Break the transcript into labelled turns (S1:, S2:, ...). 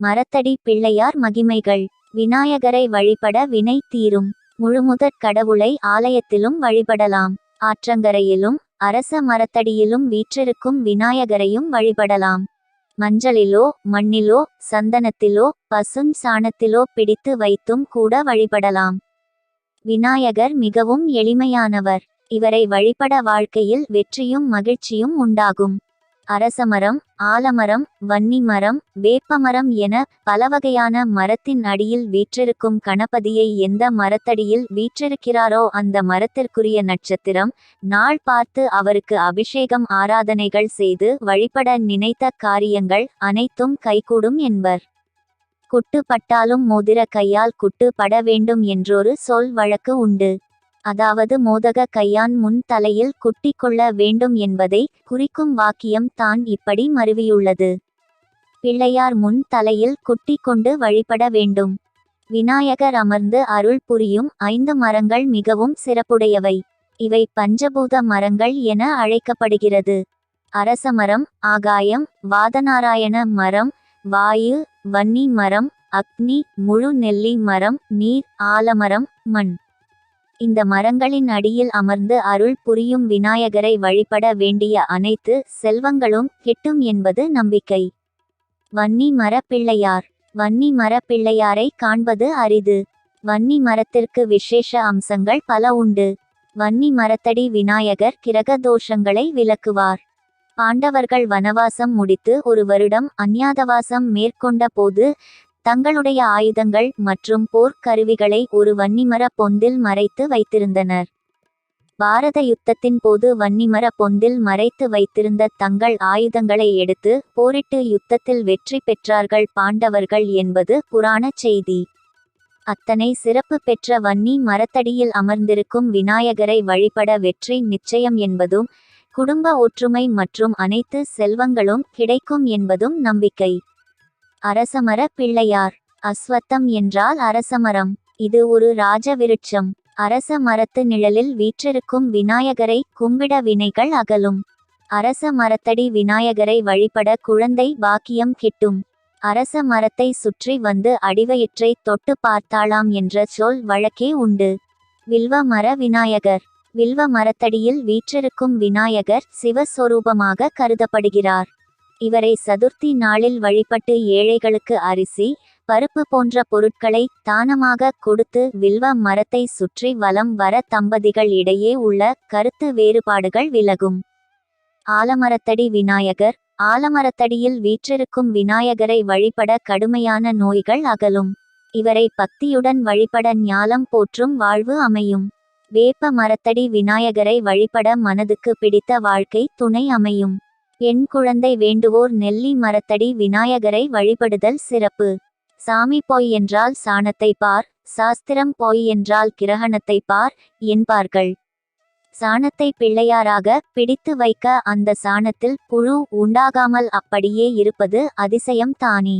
S1: மரத்தடி பிள்ளையார் மகிமைகள். விநாயகரை வழிபட வினை தீரும். முழுமுதற் கடவுளை ஆலயத்திலும் வழிபடலாம். ஆற்றங்கரையிலும் அரச மரத்தடியிலும் வீற்றிருக்கும் விநாயகரையும் வழிபடலாம். மஞ்சளிலோ மண்ணிலோ சந்தனத்திலோ பசுஞ் சாணத்திலோ பிடித்து வைத்தும் கூட வழிபடலாம். விநாயகர் மிகவும் எளிமையானவர். இவரை வழிபட வாழ்க்கையில் வெற்றியும் மகிழ்ச்சியும் உண்டாகும். அரசமரம் ஆலமரம் வன்னி மரம் வேப்பமரம் என பலவகையான மரத்தின் அடியில் வீற்றிருக்கும் கணபதியை எந்த மரத்தடியில் வீற்றிருக்கிறாரோ அந்த மரத்திற்குரிய நட்சத்திரம் நாள் பார்த்து அவருக்கு அபிஷேகம் ஆராதனைகள் செய்து வழிபட நினைத்த காரியங்கள் அனைத்தும் கைகூடும் என்பர். குட்டு பட்டாலும் மோதிர கையால் குட்டு பட வேண்டும் என்றொரு சொல் வழக்கு உண்டு. அதாவது மோதக கையான் முன் தலையில் குட்டி கொள்ள வேண்டும் என்பதை குறிக்கும் வாக்கியம் தான் இப்படி மருவியுள்ளது. பிள்ளையார் முன் தலையில் குட்டி கொண்டு வழிபட வேண்டும். விநாயகர் அமர்ந்து அருள் புரியும் ஐந்து மரங்கள் மிகவும் சிறப்புடையவை. இவை பஞ்சபூத மரங்கள் என அழைக்கப்படுகிறது. அரசமரம் ஆகாயம் வாதநாராயண மரம் வாயு வன்னி மரம் அக்னி முழு நெல்லி மரம் நீர் ஆலமரம் மண். இந்த மரங்களின் அடியில் அமர்ந்து அருள் புரியும் விநாயகரை வழிபட வேண்டிய அனைத்து செல்வங்களும் கிட்டும் என்பது நம்பிக்கை. வன்னி மரப்பிள்ளையார். வன்னி மரப்பிள்ளையாரை காண்பது அரிது. வன்னி மரத்திற்கு விசேஷ அம்சங்கள் பல உண்டு. வன்னி மரத்தடி விநாயகர் கிரக தோஷங்களை விளக்குவார். பாண்டவர்கள் வனவாசம் முடித்து ஒரு வருடம் அந்யாதவாசம் மேற்கொண்ட போது தங்களுடைய ஆயுதங்கள் மற்றும் போர்க்கருவிகளை ஒரு வன்னிமர பொந்தில் மறைத்து வைத்திருந்தனர். பாரத யுத்தத்தின் போது வன்னிமர பொந்தில் மறைத்து வைத்திருந்த தங்கள் ஆயுதங்களை எடுத்து போரிட்டு யுத்தத்தில் வெற்றி பெற்றார்கள் பாண்டவர்கள் என்பது புராண செய்தி. அத்தனை சிறப்பு பெற்ற வன்னி மரத்தடியில் அமர்ந்திருக்கும் விநாயகரை வழிபட வெற்றி நிச்சயம் என்பதும் குடும்ப ஒற்றுமை மற்றும் அனைத்து செல்வங்களும் கிடைக்கும் என்பதும் நம்பிக்கை. அரசமர பிள்ளையார். அஸ்வத்தம் என்றால் அரசமரம். இது ஒரு ராஜ விருட்சம். அரச மரத்து நிழலில் வீற்றிருக்கும் விநாயகரை கும்பிட வினைகள் அகலும். அரச மரத்தடி விநாயகரை வழிபட குழந்தை பாக்கியம் கிட்டும். அரச மரத்தை சுற்றி வந்து அடிவயிற்றை தொட்டு பார்த்தாளாம் என்ற சொல் வழக்கே உண்டு. வில்வ மர விநாயகர். வில்வ மரத்தடியில் வீற்றிருக்கும் விநாயகர் சிவஸ்வரூபமாக கருதப்படுகிறார். இவரை சதுர்த்தி நாளில் வழிபட்டு ஏழைகளுக்கு அரிசி பருப்பு போன்ற பொருட்களை தானமாக கொடுத்து வில்வ மரத்தை சுற்றி வலம் வர தம்பதிகள் இடையே உள்ள கருத்து வேறுபாடுகள் விலகும். ஆலமரத்தடி விநாயகர். ஆலமரத்தடியில் வீற்றிருக்கும் விநாயகரை வழிபட கடுமையான நோய்கள் அகலும். இவரை பக்தியுடன் வழிபட ஞாலம் போற்றும் வாழ்வு அமையும். வேப்ப மரத்தடி விநாயகரை வழிபட மனதுக்கு பிடித்த வாழ்க்கை துணை அமையும். என் குழந்தை வேண்டுவோர் நெல்லி மரத்தடி விநாயகரை வழிபடுதல் சிறப்பு. சாமி போய் என்றால் சாணத்தை பார் சாஸ்திரம் போய் என்றால் கிரகணத்தை பார் என்பார்கள். சாணத்தை பிள்ளையாராக பிடித்து வைக்க அந்த சாணத்தில் புழு உண்டாகாமல் அப்படியே இருப்பது அதிசயம் தானே.